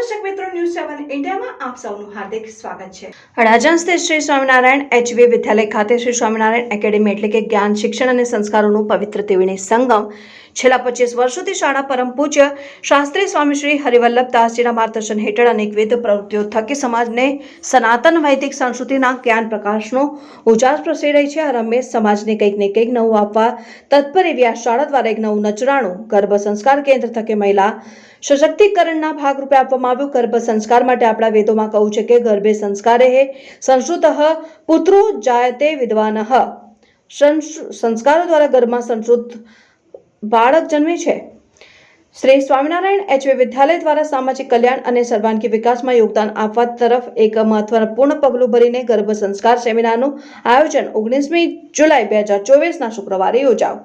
News સેવન ઇન્ડિયામાં આપ સૌનું હાર્દિક સ્વાગત છે. અડાજણ સ્થિત શ્રી સ્વામિનારાયણ એચવી વિદ્યાલય ખાતે શ્રી સ્વામિનારાયણ એકેડેમી એટલે કે જ્ઞાન, શિક્ષણ અને સંસ્કારોનું પવિત્ર ત્રિવેણી સંગમ છેલ્લા પચીસ વર્ષોથી શાળા પરમ પૂજ્ય શાસ્ત્રી સ્વામી શ્રી હરિવલ્લભ માર્ગદર્શન હેઠળ અનેકવિધ પ્રવૃત્તિઓ થકી સમાજને સનાતન વૈદિક સંસ્કૃતિના જ્ઞાન પ્રકાશનો ઉજાસ પ્રસરી રહી છે. આ રમેશ સમાજને કંઈક ને કંઈક નવું આપવા તત્પર એવી આ શાળા દ્વારા એક નવું નચરાણું, ગર્ભ સંસ્કાર કેન્દ્ર થકી મહિલા સશક્તિકરણના ભાગરૂપે આપવામાં આવ્યું ગર્ભ સંસ્કાર માટે આપણા વેદોમાં કહું છે કે ગર્ભે સંસ્કારે હે, સંસ્કૃત પુત્રો જાયતે વિદ્વાન. સંસ્કારો દ્વારા ગર્ભમાં સંસ્કૃત બાળક જન્મે છે. શ્રી સ્વામિનારાયણ એચવી વિદ્યાલય દ્વારા સામાજિક કલ્યાણ અને સર્વાંગી વિકાસમાં યોગદાન આપવા તરફ એક મહત્વપૂર્ણ પગલું ભરીને ગર્ભ સંસ્કાર સેમિનારનું આયોજન ઓગણીસમી જુલાઈ બે હજાર ચોવીસના શુક્રવારે યોજાયું.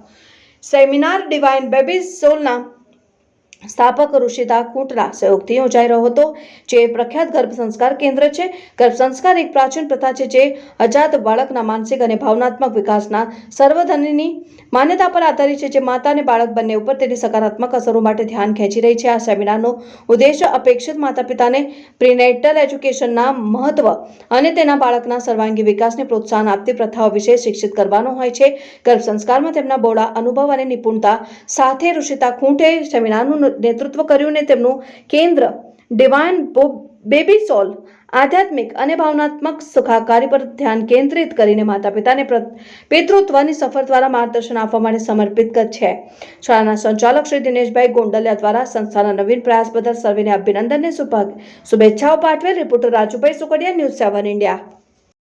સેમિનાર ડિવાઇન બેબી સોલના સ્થાપક ઋષિતા કુટના સહયોગથી યોજાઈ રહ્યો હતો, જે પ્રખ્યાત ગર્ભ સંસ્કાર કેન્દ્ર છે. ગર્ભ સંસ્કાર એક પ્રાચીન પ્રથા છે જે અજાત બાળકના માનસિક અને ભાવનાત્મક વિકાસના સર્વધનની માન્યતા પર આધારિત છે, જે માતા અને બાળક બંને ઉપર તેની સકારાત્મક અસરો માટે ધ્યાન ખેંચી રહી છે. આ સેમિનારનો ઉદ્દેશ્ય અપેક્ષિત માતા પિતાને પ્રિનેટલ એજ્યુકેશનના મહત્વ અને તેના બાળકના સર્વાંગી વિકાસને પ્રોત્સાહન આપતી પ્રથાઓ વિશે શિક્ષિત કરવાનો હોય છે. ગર્ભ સંસ્કારમાં તેમના બોળા અનુભવ અને નિપુણતા સાથે ઋષિતા ખૂંટે સેમિનારનું નેતૃત્વ કર્યું ને તેમનું કેન્દ્ર ડિવાઇન બેબી સોલ આધ્યાત્મિક અને ભાવનાત્મક સુખાકારી પર ધ્યાન કેન્દ્રિત કરીને માતા પિતાને પિતૃત્વની સફર દ્વારા માર્ગદર્શન આપવા માટે સમર્પિત છે. શાળાના સંચાલક શ્રી દિનેશભાઈ ગોંડલિયા દ્વારા સંસ્થાના નવીન પ્રયાસ બદલ સર્વેને અભિનંદનને શુભા- શુભેચ્છાઓ પાઠવેલ reporter Rajubhai Sukadiya, news seven India.